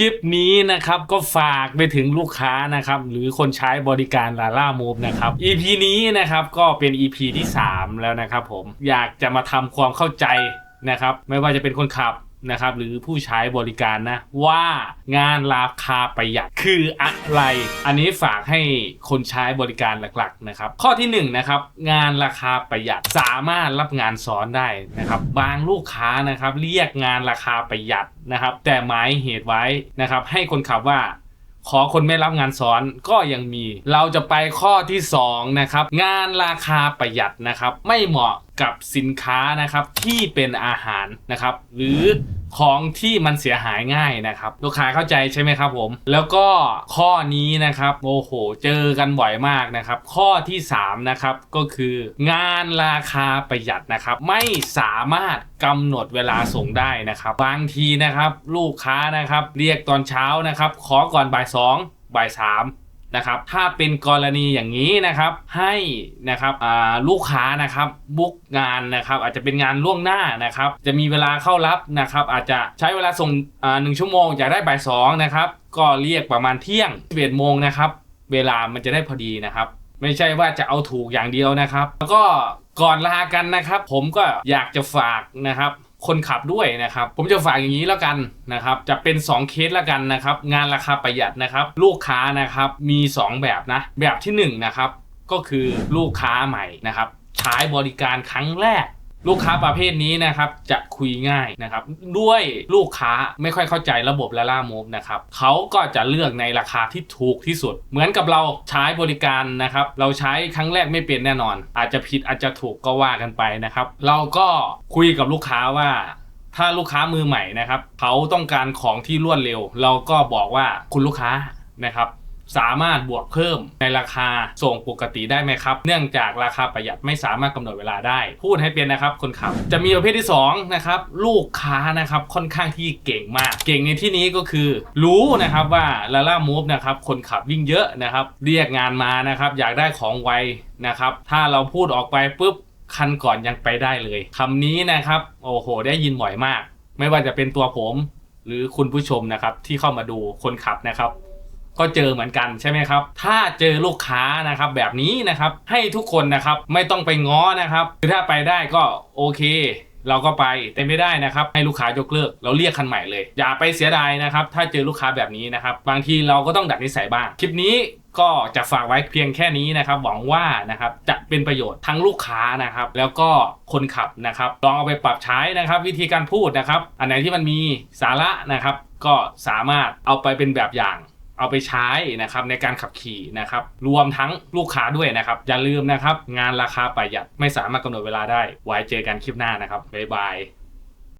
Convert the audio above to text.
ลิปนี้นะครับก็ฝากไปถึงลูกค้านะครับหรือคนใช้บริการลาล่ามูฟนะครับ EP นี้นะครับก็เป็น EP ที่ 3 แล้วนะครับผมอยากจะมาทำความเข้าใจนะครับ ไม่ว่าจะเป็นคนขับ นะครับหรือผู้ใช้บริการนะ ว่างานราคาประหยัดคืออะไร อันนี้ฝากให้คนใช้บริการหลักๆนะครับ ข้อที่หนึ่งนะครับงานราคาประหยัดสามารถรับงานซ้อนได้นะครับบางลูกค้านะครับเรียกงานราคาประหยัดนะครับ แต่หมายเหตุไว้นะครับ ให้คนขับว่า ขอคนไม่รับงานสอนก็ยังมี เราจะไปข้อที่2นะครับงานราคาประหยัดนะครับ ไม่เหมาะกับสินค้านะครับที่เป็นอาหารนะครับ หรือ ของที่มันเสียหายง่ายนะครับ ลูกค้าเข้าใจใช่ไหมครับผม แล้วก็ข้อนี้นะครับโอ้โหเจอกันบ่อยมากนะครับ ข้อที่3นะครับก็คืองานราคาประหยัดนะครับ ไม่สามารถกำหนดเวลาส่งได้นะครับ บางทีนะครับ ลูกค้านะครับ เรียกตอนเช้านะครับ ขอก่อนบ่ายสองบ่ายสาม นะครับถ้าเป็นกรณีอย่างนี้นะครับให้นะครับลูกค้านะครับบุ๊กงานนะครับอาจจะเป็นงานล่วงหน้านะครับจะมีเวลาเข้ารับนะครับอาจจะใช้เวลาส่งหนึ่งชั่วโมงอยากได้บ่ายสองนะครับก็เรียกประมาณเที่ยง11โมงนะครับเวลามันจะได้พอดีนะครับ ไม่ใช่ว่าจะเอาถูกอย่างเดียวนะครับ แล้วก็ก่อนลากันนะครับ ผมก็อยากจะฝากนะครับ คนขับด้วยนะครับ ผมจะฝากอย่างนี้แล้วกันนะครับ จะเป็น 2 เคสแล้วกันนะครับ งานราคาประหยัดนะครับ ลูกค้านะครับมี 2 แบบนะ แบบที่1นะครับก็คือลูกค้าใหม่นะครับ ใช้บริการครั้งแรก ลูกค้าประเภทนี้นะครับจะคุยง่ายนะครับด้วยลูกค้าไม่ค่อยเข้าใจระบบละล่ามูฟนะครับเขาก็จะเลือกในราคาที่ถูกที่สุด เหมือนกับเราใช้บริการนะครับเราใช้ครั้งแรกไม่เป็นแน่นอน อาจจะผิดอาจจะถูกก็ว่ากันไปนะครับ เราก็คุยกับลูกค้าว่าถ้าลูกค้ามือใหม่นะครับเขาต้องการของที่รวดเร็ว เราก็บอกว่าคุณลูกค้านะครับ สามารถบวกเพิ่มในราคาส่งปกติได้ไหมครับ เนื่องจากราคาประหยัดไม่สามารถกำหนดเวลาได้ พูดให้เป็นนะครับคนขับ จะมีประเภทที่2นะครับลูกค้านะครับค่อนข้างที่เก่งมาก เก่งในที่นี้ก็คือ รู้นะครับว่าลาล่ามูฟนะครับคนขับวิ่งเยอะนะครับ เรียกงานมานะครับอยากได้ของไวนะครับถ้าเราพูดออกไปปุ๊บคันก่อนยังไปได้เลยคำนี้นะครับโอ้โห ได้ยินบ่อยมาก ไม่ว่าจะเป็นตัวผม หรือคุณผู้ชมนะครับที่เข้ามาดูคนขับนะครับ ก็เจอเหมือนกันใช่ไหมครับ ถ้าเจอลูกค้านะครับแบบนี้นะครับให้ทุกคนนะครับไม่ต้องไปง้อนะครับคือถ้าไปได้ก็โอเคเราก็ไปแต่ไม่ได้นะครับ ให้ลูกค้ายกเลิก เราเรียกคันใหม่เลย อย่าไปเสียดายนะครับ ถ้าเจอลูกค้าแบบนี้นะครับ บางทีเราก็ต้องดัดนิสัยบ้าง คลิปนี้ก็จะฝากไว้เพียงแค่นี้นะครับ หวังว่านะครับจะเป็นประโยชน์ทั้งลูกค้านะครับ แล้วก็คนขับนะครับ ลองเอาไปปรับใช้นะครับ วิธีการพูดนะครับ อันไหนที่มันมีสาระนะครับ ก็สามารถเอาไปเป็นแบบอย่าง เอาไปใช้นะครับในการขับขี่นะครับรวมทั้งลูกค้าด้วยนะครับ อย่าลืมนะครับ งานราคาประหยัดไม่สามารถกำหนดเวลาได้ ไว้เจอกันคลิปหน้านะครับบ๊ายบาย